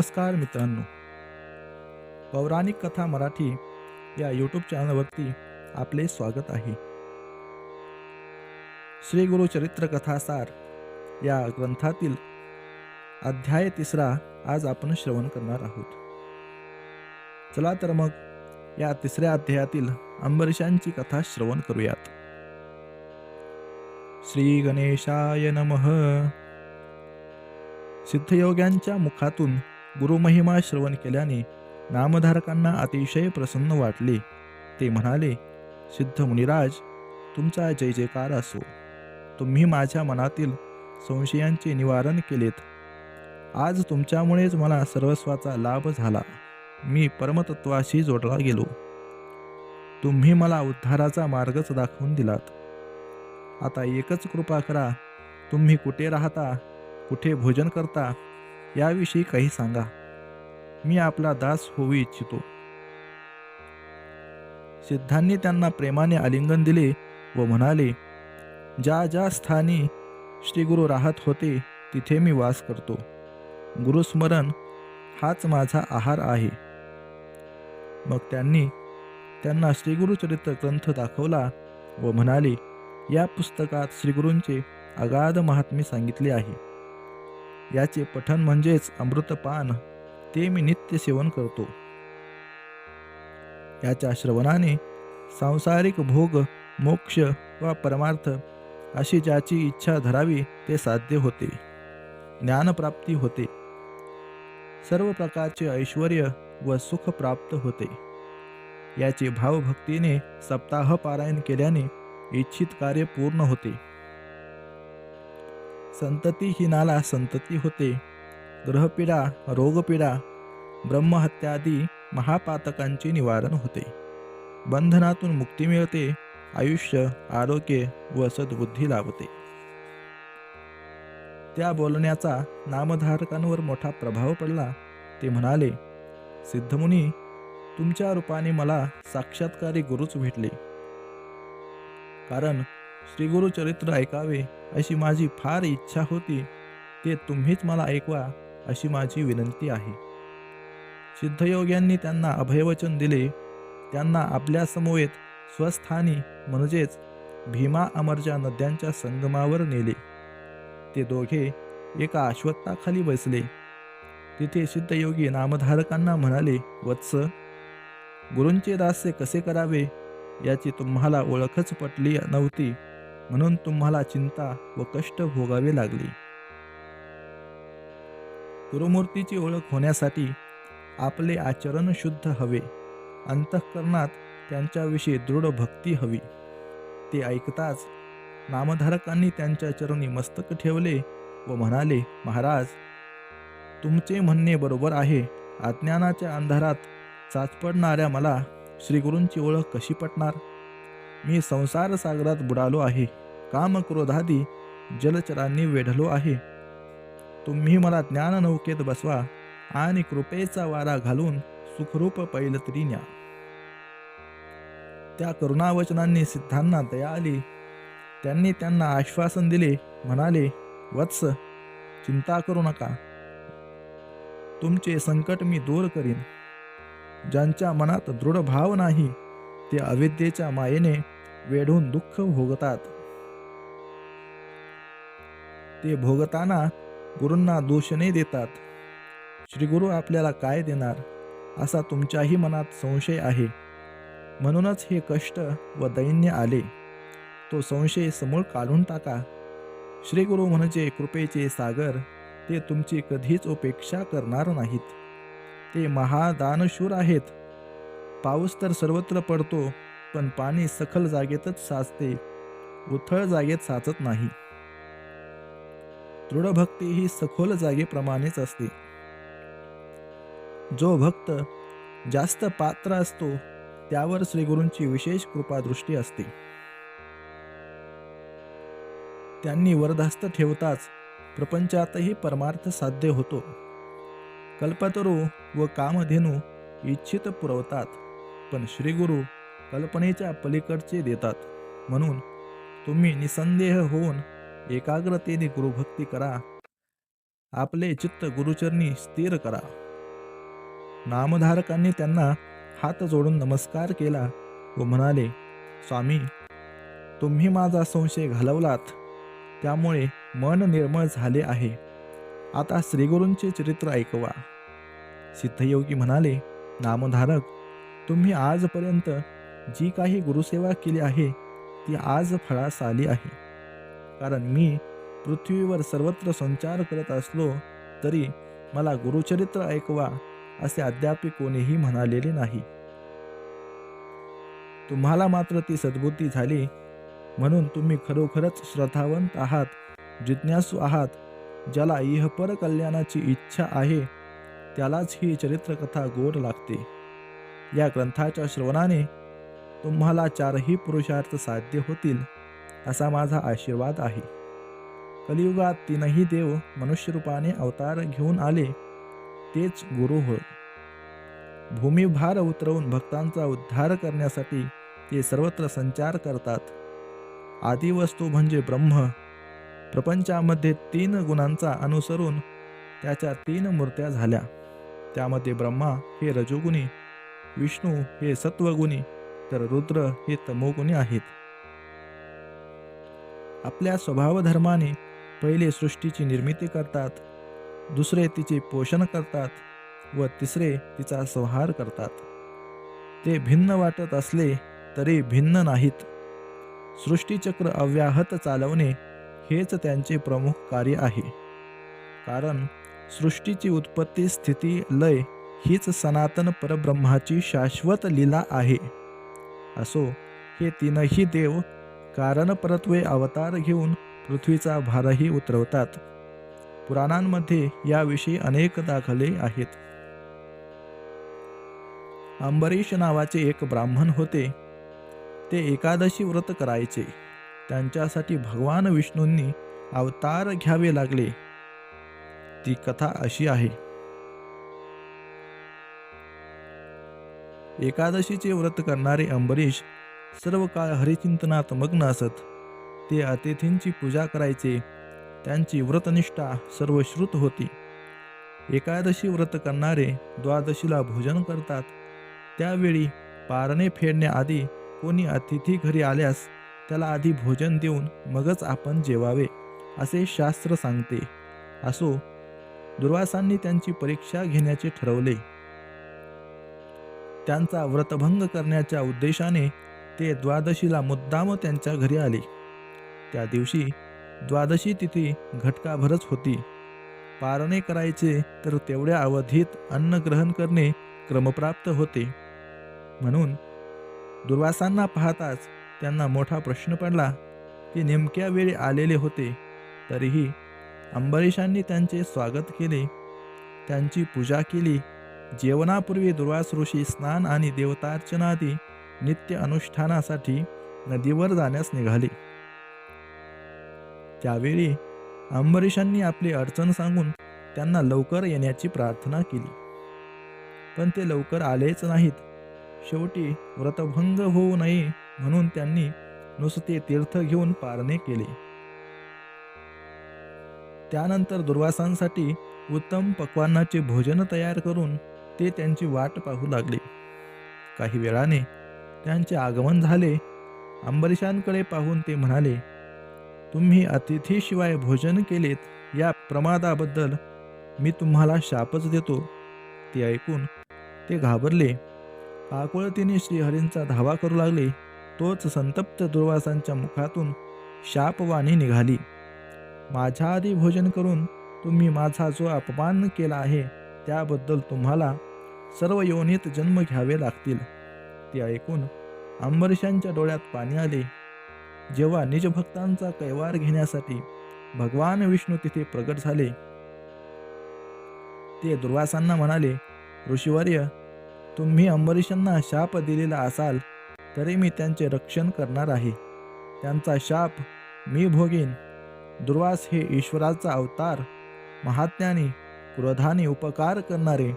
नमस्कार मित्रांनो. पौराणिक कथा मराठी या यूट्यूब चॅनलवरती आपले स्वागत आहे. श्री गुरु चरित्र कथासार या ग्रंथातील अध्याय तिसरा आज आपण श्रवण करणार आहोत. चला तर मग या तिसऱ्या अध्यायातील अंबरीशांची कथा श्रवण करूयात. श्री गणेशाय नमः. सिद्धयोग्यांच्या मुखातून गुरुमहिमा श्रवण केल्याने नामधारकांना अतिशय प्रसन्न वाटले. ते म्हणाले सिद्ध मुनिराज तुमचा जय जयकार असो. तुम्ही माझ्या मनातील संशयांचे निवारण केलेत. आज तुमच्यामुळेच मला सर्वस्वाचा लाभ झाला. मी परमतत्वाशी जोडला गेलो. तुम्ही मला उद्धाराचा मार्गच दाखवून दिलात. आता एकच कृपा करा. तुम्ही कुठे राहता? कुठे भोजन करता? याविषयी काही सांगा. मी आपला दास होऊ इच्छितो. सिद्धांनी त्यांना प्रेमाने आलिंगन दिले व म्हणाले ज्या ज्या स्थानी श्रीगुरु राहत होते तिथे मी वास करतो. गुरुस्मरण हाच माझा आहार आहे. मग त्यांनी त्यांना श्रीगुरुचरित्र ग्रंथ दाखवला व म्हणाले या पुस्तकात श्रीगुरूंचे अगाध महात्म्य सांगितले आहे. याचे पठन म्हणजेच अमृतपान. ते मी नित्य सेवन करतो. याच्या श्रवणाने सांसारिक भोग मोक्ष व परमार्थ अशी ज्याची इच्छा धरावी ते साध्य होते. ज्ञानप्राप्ती होते. सर्व प्रकारचे ऐश्वर व सुख प्राप्त होते. याचे भावभक्तीने सप्ताह पारायण केल्याने इच्छित कार्य पूर्ण होते. संततीहीनाला संतती होते. ग्रहपीडा रोगपीडा ब्रह्महत्यादी महापातकांचे निवारण होते. बंधनातून मुक्ती मिळते आयुष्य आरोग्य व सद्बुद्धी लाभते. त्या बोलण्याचा नामधारकांवर मोठा प्रभाव पडला. ते म्हणाले सिद्धमुनी तुमच्या रूपाने मला साक्षात्कारी गुरुच भेटले. कारण श्री गुरु चरित्र ऐकावे अशी माझी फार इच्छा होती. ते तुम्हीच मला ऐकवा अशी माझी विनंती आहे. सिद्धयोग्यांनी त्यांना अभयवचन दिले. त्यांना आपल्या समवेत स्वस्थानी म्हणजेच भीमा अमरच्या नद्यांच्या संगमावर नेले. ते दोघे एका अश्वत्थाखाली बसले. तिथे सिद्धयोगी नामधारकांना म्हणाले वत्स गुरूंचे दास्य कसे करावे? याची तुम्हाला ओळखच पटली नव्हती. म्हणून तुम्हाला चिंता व कष्ट भोगावे लागले. गुरुमूर्तीची ओळख होण्यासाठी आपले आचरण शुद्ध हवे. अंतःकरणात त्यांच्याविषयी दृढ भक्ती हवी. ते ऐकताच नामधारकांनी त्यांच्या चरणी मस्तक ठेवले व म्हणाले महाराज तुमचे म्हणणे बरोबर आहे. अज्ञानाच्या अंधारात चाचपडणाऱ्या मला श्रीगुरूंची ओळख कशी पटणार? मी संसार सागरात बुडालो आहे. काम क्रोधादी जलचरांनी वेढलो आहे. तुम्ही मला ज्ञान नौकेत बसवा आणि कृपेचा वारा घालून सुखरूप पैलतरी न्या. त्या करुणावचनांनी सिद्धांना दया आली त्यांनी त्यांना आश्वासन दिले म्हणाले वत्स चिंता करू नका. तुमचे संकट मी दूर करीन. ज्यांच्या मनात दृढ भाव नाही ते अविद्येच्या मायेने वेढून दुःख भोगतात. ते भोगताना गुरूंना नाही देतात. श्री गुरु आपल्याला काय देणार? असा तुमच्याही मनात संशय आहे. म्हणूनच हे कष्ट व दैन्य आले. तो संशय समूळ काढून टाका. श्री गुरु म्हणजे कृपेचे सागर ते तुमची कधीच उपेक्षा करणार नाहीत. ते महादानशूर आहेत. पाऊस तर सर्वत्र पडतो पण पाणी सखल जागेतच साचते. उथळ जागेत साचत नाही. दृढ भक्ती ही सखोल जागेप्रमाणेच असते. जो भक्त जास्त पात्र असतो त्यावर श्रीगुरूंची विशेष कृपादृष्टी असते. त्यांनी वरदास्त ठेवताच प्रपंचातही परमार्थ साध्य होतो. कल्पतरू व कामधेनू इच्छित पुरवतात पण श्रीगुरु कल्पनेच्या पलीकडचे देतात. म्हणून तुम्ही निसंदेह होऊन एकाग्रतेने गुरुभक्ती करा. आपले चित्त गुरुचरणी स्थिर करा. नामधारकांनी त्यांना हात जोडून नमस्कार केला व म्हणाले स्वामी तुम्ही माझा संशय घालवलात. त्यामुळे मन निर्मळ झाले आहे. आता श्रीगुरूंचे चरित्र ऐकवा. सिद्धयोगी म्हणाले नामधारक तुम्ही आजपर्यंत जी काही गुरुसेवा केली आहे ती आज फळास आली आहे. कारण मी पृथ्वीवर सर्वत्र संचार करत असलो तरी मला गुरुचरित्र ऐकवा असे अद्याप कोणीही म्हणालेले नाही. तुम्हाला मात्र ती सद्बुद्धी झाली म्हणून तुम्ही खरोखरच श्रद्धावंत आहात जिज्ञासू आहात ज्याला इहपर कल्याणाची इच्छा आहे त्यालाच ही चरित्रकथा गोड लागते. या ग्रंथाच्या श्रवणाने तुम्हाला चारही पुरुषार्थ साध्य होतील. असा माझा आशीर्वाद आहे. कलियुगात तीनही देव मनुष्यरूपाने अवतार घेऊन आले तेच गुरु होय. भूमिभार उतरवून भक्तांचा उद्धार करण्यासाठी ते सर्वत्र संचार करतात. आदिवस्तू म्हणजे ब्रह्म. प्रपंचामध्ये तीन गुणांचा अनुसरून त्याच्या तीन मूर्त्या झाल्या. त्यामध्ये ब्रह्मा हे रजोगुणी विष्णू हे सत्वगुणी तर रुद्र हे तमोगुणी आहेत. आपल्या स्वभावधर्माने पहिले सृष्टीची निर्मिती करतात दुसरे तिचे पोषण करतात व तिसरे तिचा संहार करतात. ते भिन्न वाटत असले तरी भिन्न नाहीत. सृष्टीचक्र अव्याहत चालवणे हेच त्यांचे प्रमुख कार्य आहे. कारण सृष्टीची उत्पत्ती स्थिती लय हीच सनातन परब्रह्माची शाश्वत लीला आहे. असो हे तीनही देव कारण परत्वे अवतार घेऊन पृथ्वीचा भारही उतरवतात. पुराणांमध्ये याविषयी अनेक दाखले आहेत. अंबरीश नावाचे एक ब्राह्मण होते. ते एकादशी व्रत करायचे. त्यांच्यासाठी भगवान विष्णूंनी अवतार घ्यावे लागले. ती कथा अशी आहे. एकादशीचे व्रत करणारे अंबरीश सर्व काळ हरिचिंतनात मग्न असत. ते अतिथींची पूजा करायचे. त्यांची व्रतनिष्ठा सर्वश्रुत होती. एकादशी व्रत करणारे द्वादशीला भोजन करतात. त्यावेळी पारणे फेडण्याआधी कोणी अतिथी घरी आल्यास त्याला आधी भोजन देऊन मगच आपण जेवावे असे शास्त्र सांगते. असो दुर्वासांनी त्यांची परीक्षा घेण्याचे ठरवले. त्यांचा व्रतभंग करण्याच्या उद्देशाने ते द्वादशीला मुद्दाम त्यांच्या घरी आले. त्या दिवशी द्वादशी तिथी घटकाभरच होती. पारणे करायचे तर तेवढ्या अवधीत अन्न ग्रहण करणे क्रमप्राप्त होते. म्हणून दुर्वासांना पाहताच त्यांना मोठा प्रश्न पडला. ते नेमक्या वेळी आलेले होते. तरीही अंबरीशांनी त्यांचे स्वागत केले. त्यांची पूजा केली. जेवणापूर्वी दुर्वास ऋषी स्नान आणि देवतार्चनादी नित्य अनुष्ठानासाठी नदीवर जाण्यास निघाले. त्यावेळी अंबरीशांनी आपली अडचण सांगून त्यांना लवकर येण्याची प्रार्थना केली. पण ते लवकर आलेच नाहीत. शेवटी व्रतभंग होऊ नये म्हणून त्यांनी नुसते तीर्थ घेऊन पारणे केले. त्यानंतर दुर्वासांसाठी उत्तम पक्वानाचे भोजन तयार करून ते त्यांची वाट पाहू लागले. काही वेळाने त्यांचे आगमन झाले. अंबरीशांकडे पाहून ते म्हणाले तुम्ही अतिथीशिवाय भोजन केलेत या प्रमादाबद्दल मी तुम्हाला शापच देतो. ते ऐकून ते घाबरले. काकुळतीने श्रीहरींचा धावा करू लागले. तोच संतप्त दुर्वासांच्या मुखातून शापवाणी निघाली. माझ्या आधी भोजन करून तुम्ही माझा जो अपमान केला आहे त्याबद्दल तुम्हाला सर्व योनीत जन्म घ्यावे लागतील. ते ऐकून अंबरीशांच्या डोळ्यात पाणी आले. जेव्हा निजभक्तांचा कैवार घेण्यासाठी भगवान विष्णू तिथे प्रगट झाले. ते दुर्वासांना म्हणाले ऋषीवर्य तुम्ही अंबरीशांना शाप दिलेला असाल तरी मी त्यांचे रक्षण करणार आहे. त्यांचा शाप मी भोगीन. दुर्वास हे ईश्वराचा अवतार महात्म्याने क्रोधाने उपकार करणारे.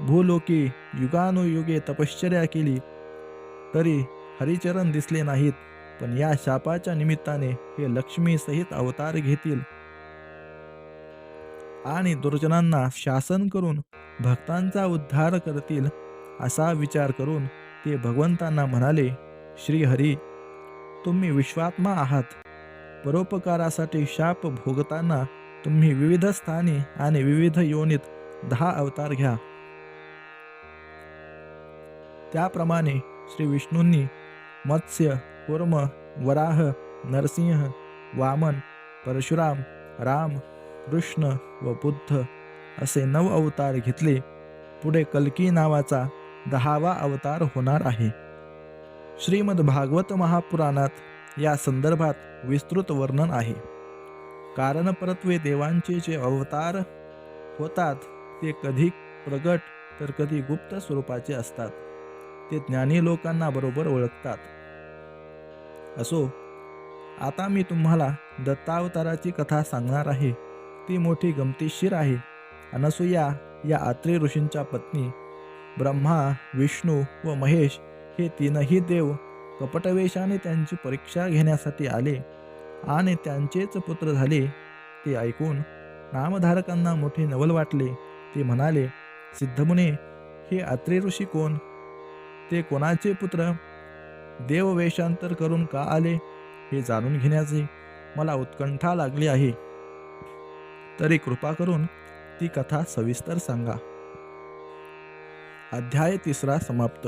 भूलोकी युगानुयुगे तपश्चर्या केली तरी हरिचरण दिसले नाहीत पण या शापाच्या निमित्ताने हे लक्ष्मी सहित अवतार घेतील. आणि दुर्जनांना शासन करून भक्तांचा उद्धार करतील असा विचार करून ते भगवंतांना म्हणाले श्रीहरी तुम्ही विश्वात्मा आहात. परोपकारासाठी शाप भोगताना तुम्ही विविध स्थानी आणि विविध योनीत दहा अवतार घ्या. त्याप्रमाणे श्री विष्णूंनी मत्स्य कुर्म वराह नरसिंह वामन परशुराम राम कृष्ण व बुद्ध असे नऊ अवतार घेतले. पुढे कल्की नावाचा दहावा अवतार होणार आहे. श्रीमद भागवत महापुराणात या संदर्भात विस्तृत वर्णन आहे. कारण परत्वे देवांचे जे अवतार होतात ते कधी प्रगट तर कधी गुप्त स्वरूपाचे असतात. ते ज्ञानी लोकांना बरोबर ओळखतात. असो आता मी तुम्हाला दत्तावताराची कथा सांगणार आहे. ती मोठी गमतीशीर आहे. अनसुया या आत्री ऋषींच्या पत्नी ब्रह्मा विष्णू व महेश हे तीनही देव कपटवेशाने त्यांची परीक्षा घेण्यासाठी आले आणि त्यांचेच पुत्र झाले. ते ऐकून नामधारकांना मोठे नवल वाटले. ते म्हणाले सिद्धमुने हे अत्रे ऋषी कोण? ते कोणाचे पुत्र? देववेशांतर करून का आले? हे जाणून घेण्याचे मला उत्कंठा लागली आहे. तरी कृपा करून ती कथा सविस्तर सांगा. अध्याय तिसरा समाप्त.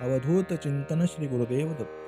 अवधूत चिंतन श्री गुरुदेव दत्त.